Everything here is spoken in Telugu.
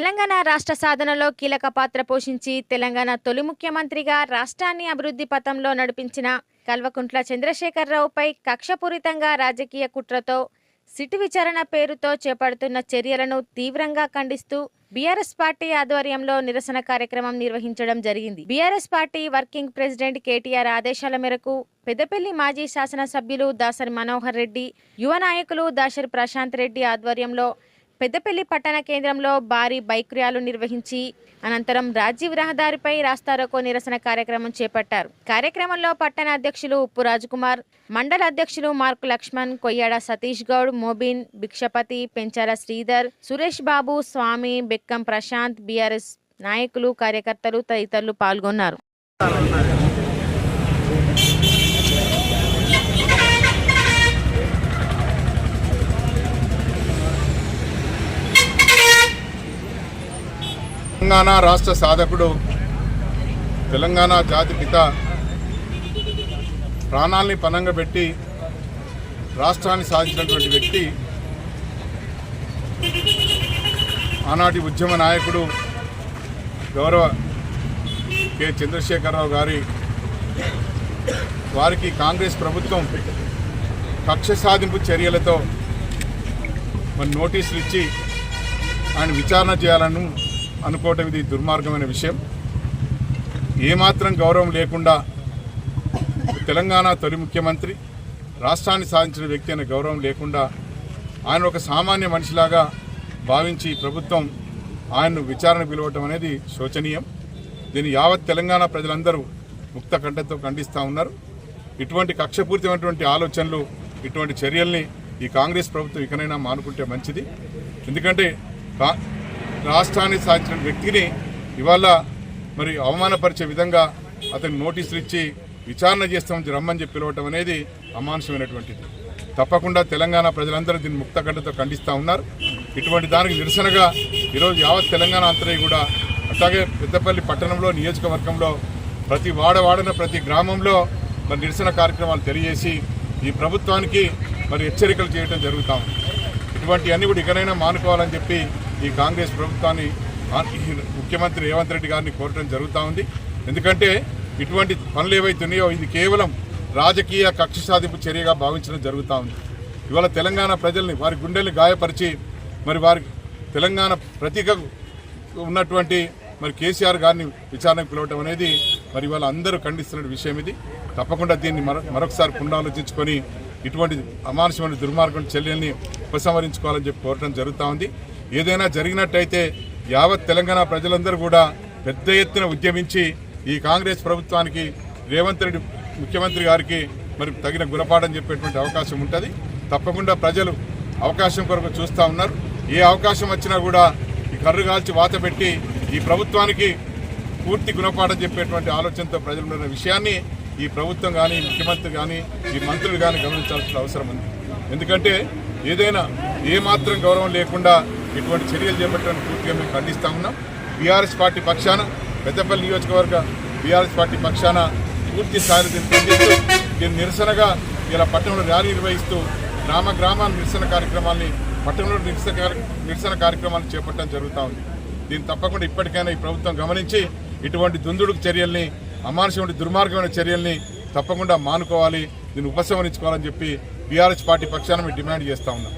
తెలంగాణ రాష్ట్ర సాధనలో కీలక పాత్ర పోషించి తెలంగాణ తొలి ముఖ్యమంత్రిగా రాష్ట్రాన్ని అభివృద్ధి పథంలో నడిపించిన కల్వకుంట్ల చంద్రశేఖరరావుపై కక్షపూరితంగా రాజకీయ కుట్రతో సిటు విచారణ పేరుతో చేపడుతున్న చర్యలను తీవ్రంగా ఖండిస్తూ బీఆర్ఎస్ పార్టీ ఆధ్వర్యంలో నిరసన కార్యక్రమం నిర్వహించడం జరిగింది. BRS party working president KTR ఆదేశాల మేరకు పెద్దపల్లి మాజీ శాసనసభ్యులు దాసరి మనోహర్ రెడ్డి యువ నాయకులు దాసరి ప్రశాంత్ రెడ్డి ఆధ్వర్యంలో పెద్దపల్లి పట్టణ కేంద్రంలో భారీ బైక్ ర్యాలు నిర్వహించి అనంతరం రాజీవ్ రహదారిపై రాస్తారోకో నిరసన కార్యక్రమం చేపట్టారు. కార్యక్రమంలో పట్టణ అధ్యక్షులు ఉప్పు రాజ్కుమార్ మండల అధ్యక్షులు మార్కు లక్ష్మణ్ కొయ్యాడ సతీష్ గౌడ్ మోబిన్ భిక్షపతి పెంచాల శ్రీధర్ సురేష్ బాబు స్వామి బెక్కం ప్రశాంత్ బీఆర్ఎస్ నాయకులు కార్యకర్తలు తదితరులు పాల్గొన్నారు. తెలంగాణ రాష్ట్ర సాధకుడు తెలంగాణ జాతి పిత ప్రాణాల్ని పనంగా పెట్టి రాష్ట్రాన్ని సాధించినటువంటి వ్యక్తి ఆనాటి ఉద్యమ నాయకుడు గౌరవ కె. చంద్రశేఖరరావు గారి వారికి కాంగ్రెస్ ప్రభుత్వం కక్ష సాధింపు చర్యలతో మరి నోటీసులు ఇచ్చి ఆయన విచారణ చేయాలను అనుకోవటం ఇది దుర్మార్గమైన విషయం. ఏమాత్రం గౌరవం లేకుండా తెలంగాణ తొలి ముఖ్యమంత్రి రాష్ట్రాన్ని సాధించిన వ్యక్తి అనే గౌరవం లేకుండా ఆయన ఒక సామాన్య మనిషిలాగా భావించి ప్రభుత్వం ఆయన్ను విచారణ పిలవటం అనేది శోచనీయం. దీన్ని యావత్ తెలంగాణ ప్రజలందరూ ముక్త కంఠంతో ఖండిస్తూ ఉన్నారు. ఇటువంటి కక్షపూరితమైనటువంటి ఆలోచనలు ఇటువంటి చర్యల్ని ఈ కాంగ్రెస్ ప్రభుత్వం ఇకనైనా మానుకుంటే మంచిది. ఎందుకంటే కా రాష్ట్రాన్ని సాధించిన వ్యక్తిని ఇవాళ మరి అవమానపరిచే విధంగా అతనికి నోటీసులు ఇచ్చి విచారణ చేస్తామని రమ్మని చెప్పి పిలవటం అనేది అమానుషమైనటువంటిది. తప్పకుండా తెలంగాణ ప్రజలందరూ దీన్ని ముక్తగడ్డతో ఖండిస్తూ ఉన్నారు. ఇటువంటి దానికి నిరసనగా ఈరోజు యావత్ తెలంగాణ అంతరే కూడా అట్లాగే పెద్దపల్లి పట్టణంలో నియోజకవర్గంలో ప్రతి వాడవాడన ప్రతి గ్రామంలో మరి నిరసన కార్యక్రమాలు తెలియజేసి ఈ ప్రభుత్వానికి మరి హెచ్చరికలు చేయడం జరుగుతూ ఉంది. ఇటువంటివన్నీ కూడా ఇకనైనా మానుకోవాలని చెప్పి ఈ కాంగ్రెస్ ప్రభుత్వాన్ని ముఖ్యమంత్రి రేవంత్ రెడ్డి గారిని కోరటం జరుగుతూ ఉంది. ఎందుకంటే ఇటువంటి పనులు ఏవైతున్నాయో ఇది కేవలం రాజకీయ కక్ష సాధింపు చర్యగా భావించడం జరుగుతూ ఉంది. ఇవాళ తెలంగాణ ప్రజల్ని వారి గుండెల్ని గాయపరిచి మరి వారి తెలంగాణ ప్రతీక ఉన్నటువంటి మరి కేసీఆర్ గారిని విచారణకు పిలవటం అనేది మరి ఇవాళ అందరూ ఖండిస్తున్న విషయం ఇది. తప్పకుండా దీన్ని మరొకసారి పునరాలోచించుకొని ఇటువంటి అమానుషమైన దుర్మార్గం చర్యల్ని ఉపసంహరించుకోవాలని చెప్పి కోరటం జరుగుతూ ఉంది. ఏదైనా జరిగినట్టయితే యావత్ తెలంగాణ ప్రజలందరూ కూడా పెద్ద ఎత్తున ఉద్యమించి ఈ కాంగ్రెస్ ప్రభుత్వానికి రేవంత్ రెడ్డి ముఖ్యమంత్రి గారికి మరి తగిన గుణపాఠం చెప్పేటువంటి అవకాశం ఉంటుంది. తప్పకుండా ప్రజలు అవకాశం కొరకు చూస్తూ ఉన్నారు. ఏ అవకాశం వచ్చినా కూడా ఈ కర్రు కాల్చి వాత పెట్టి ఈ ప్రభుత్వానికి పూర్తి గుణపాఠం చెప్పేటువంటి ఆలోచనతో ప్రజలు ఉన్న విషయాన్ని ఈ ప్రభుత్వం కానీ ముఖ్యమంత్రి కానీ ఈ మంత్రులు కానీ గమనించాల్సిన అవసరం ఉంది. ఎందుకంటే ఏదైనా ఏమాత్రం గౌరవం లేకుండా ఇటువంటి చర్యలు చేపట్టడానికి పూర్తిగా మేము ఖండిస్తా ఉన్నాం. బీఆర్ఎస్ పార్టీ పక్షాన పెద్దపల్లి నియోజకవర్గ బీఆర్ఎస్ పార్టీ పక్షాన పూర్తి స్థాయిలో దీన్ని దీని నిరసనగా ఇలా పట్టణంలో ర్యాలీ నిర్వహిస్తూ గ్రామ గ్రామాల నిరసన కార్యక్రమాల్ని పట్టణంలో నిరసన నిరసన కార్యక్రమాలు చేపట్టడం జరుగుతూ ఉంది. దీన్ని తప్పకుండా ఇప్పటికైనా ఈ ప్రభుత్వం గమనించి ఇటువంటి దుందుడుకు చర్యల్ని అమానుషమైన దుర్మార్గమైన చర్యల్ని తప్పకుండా మానుకోవాలి దీన్ని ఉపసంహరించుకోవాలని చెప్పి బీఆర్ఎస్ పార్టీ పక్షాన మేము డిమాండ్ చేస్తా ఉన్నాం.